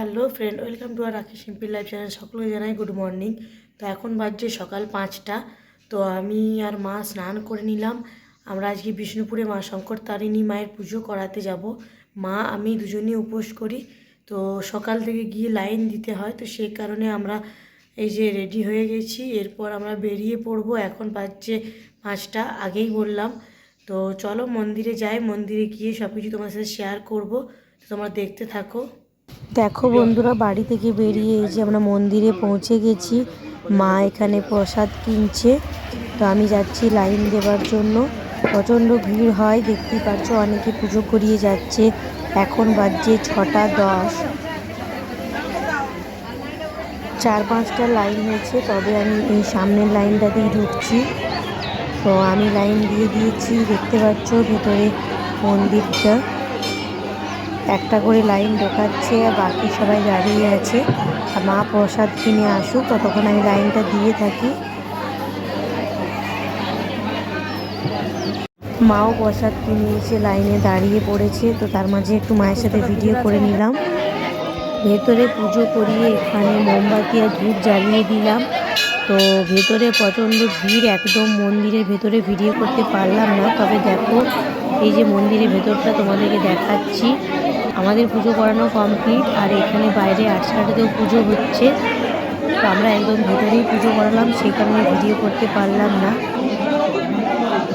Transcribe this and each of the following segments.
Hello friend, welcome to our Rakhi simple life channel সকলকে জানাই good morning. তো এখন বাজছে সকাল পাঁচটা, তো আমি আর মা স্নান করে নিলাম। আমরা আজকে বিষ্ণুপুরে মা শঙ্কর তারিণী মায়ের পুজো করাতে যাব। মা, আমি দুজনেই উপোস করি। তো সকাল থেকে গিয়ে লাইন দিতে হয়, তো সেই কারণে আমরা এই যে রেডি হয়ে গেছি। এরপর আমরা বেরিয়ে পড়ব, এখন বাজছে পাঁচটা, আগেই বললাম। তো চলো মন্দিরে যাই, মন্দিরে গিয়ে সব কিছু তোমার সাথে শেয়ার করব। তোমরা দেখতে থাকো। দেখো বন্ধুরা, বাড়ি থেকে বেরিয়ে এই যে আমরা মন্দিরে পৌঁছে গেছি। মা এখানে প্রসাদ কিনছে। তো আমি যাচ্ছি লাইন দেওয়ার জন্য। প্রচণ্ড ভিড় হয়, দেখতেই পাচ্ছ অনেকে পুজো করিয়ে যাচ্ছে। এখন বাজছে ছটা দশ। চার পাঁচটা লাইন হয়েছে, তবে আমি এই সামনের লাইনটাতেই ঢুকছি। তো আমি লাইন দিয়ে দিয়েছি, দেখতে পাচ্ছ ভেতরে মন্দিরটা। একটা করে লাইন ঢোকাচ্ছে বাকি সবাই দাঁড়িয়ে আছে। মা প্রসাদ কিনে আসুক, ততক্ষণ আমি লাইনটা দিয়ে থাকি। মাও প্রসাদ কিনে এসে লাইনে দাঁড়িয়ে পড়েছে, তো তার মাঝে একটু মায়ের সাথে ভিডিও করে নিলাম। ভেতরে পুজো করিয়ে এখানে মোমবাতি আর ধূপ জ্বালিয়ে দিলাম। তো ভেতরে প্রচণ্ড ভিড়, একদম মন্দিরের ভেতরে ভিডিও করতে পারলাম না। তবে দেখো, এই যে মন্দিরের ভেতরটা তোমাদেরকে দেখাচ্ছি। আমাদের পুজো করানো কমপ্লিট আর এখানে বাইরে আটসাটাতেও পুজো হচ্ছে। তো আমরা একদম ভেতরেই পুজো করালাম সেই কারণে ভিডিও করতে পারলাম না।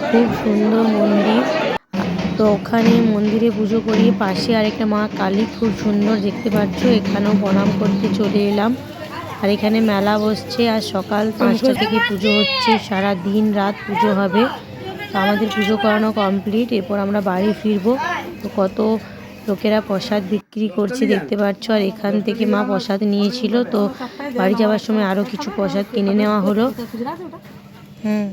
খুব সুন্দর মন্দির। তো ওখানে মন্দিরে পুজো করিয়ে পাশে আরেকটা মা কালী, খুব সুন্দর দেখতে পাচ্ছ। এখানেও প্রণাম করতে চলে এলাম। আর এখানে মেলা বসছে, আর সকাল পাঁচটা থেকে পুজো হচ্ছে। সারা দিন রাত পুজো হবে। তো আমাদের পুজো করানো কমপ্লিট এরপর আমরা বাড়ি ফিরবো। তো কত লোকেরা প্রসাদ বিক্রি করছে, দেখতে পাচ্ছ? আর এখান থেকে মা প্রসাদ নিয়েছিল, তো বাড়ি যাওয়ার সময় আরও কিছু প্রসাদ কিনে নেওয়া হলো। হুম।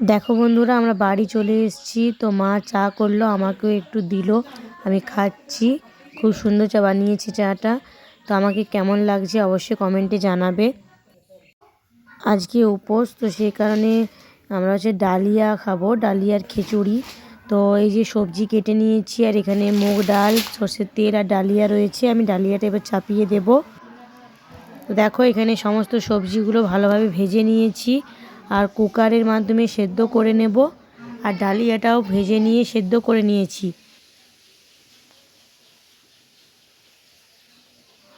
দেখো বন্ধুরা, আমরা বাড়ি চলে এসেছি, তো মা চা করল, আমাকেও একটু দিল। আমি খাচ্ছি, খুব সুন্দর চা বানিয়েছি চাটা। তো আমাকে কেমন লাগছে অবশ্যই কমেন্টে জানাবে। আজকে উপোস, তো সেই কারণে আমরা হচ্ছে ডালিয়া খাব, ডালিয়ার খিচুড়ি। তো এই যে সবজি কেটে নিয়েছি আর এখানে মুগ ডাল, সর্ষের তেল আর ডালিয়া রয়েছে। আমি ডালিয়াটা এবার চাপিয়ে দেব। তো দেখো এখানে সমস্ত সবজিগুলো ভালোভাবে ভেজে নিয়েছি আর কুকারের মাধ্যমে সেদ্ধ করে নেব আর ডালিয়াটাও ভেজে নিয়ে সেদ্ধ করে নিয়েছি।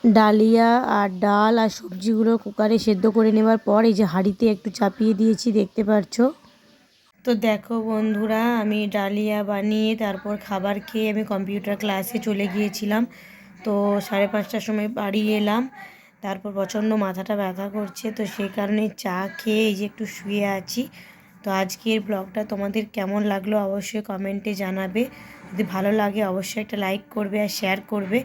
ডালিয়া আর ডাল আর সবজিগুলো কুকারে সেদ্ধ করে নেবার পর এই যে হাঁড়িতে একটু চাপিয়ে দিয়েছি, দেখতে পাচ্ছ তো দেখো বন্ধুরা, আমি ডালিয়া বানিয়ে তারপর খাবার খেয়ে আমি কম্পিউটার ক্লাসে চলে গিয়েছিলাম। তো সাড়ে পাঁচটার সময় বাড়ি এলাম, তারপর প্রচণ্ড মাথাটা ব্যথা করছে, তো সেই কারণে চা খেয়ে এই যে একটু শুয়ে আছি। তো আজকের ব্লগটা তোমাদের কেমন লাগল অবশ্যই কমেন্টে জানাবে। যদি ভালো লাগে অবশ্যই একটা লাইক করবে আর শেয়ার করবে।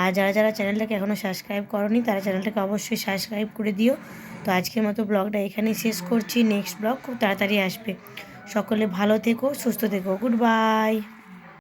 আর যারা যারা চ্যানেলটাকে এখনও সাবস্ক্রাইব করনি, তারা চ্যানেলটাকে অবশ্যই সাবস্ক্রাইব করে দিও। তো আজকের মতো ব্লগটা এখানেই শেষ করছি, নেক্সট ব্লগ খুব তাড়াতাড়ি আসবে। সকলে ভালো থেকো সুস্থ থেকো। Good bye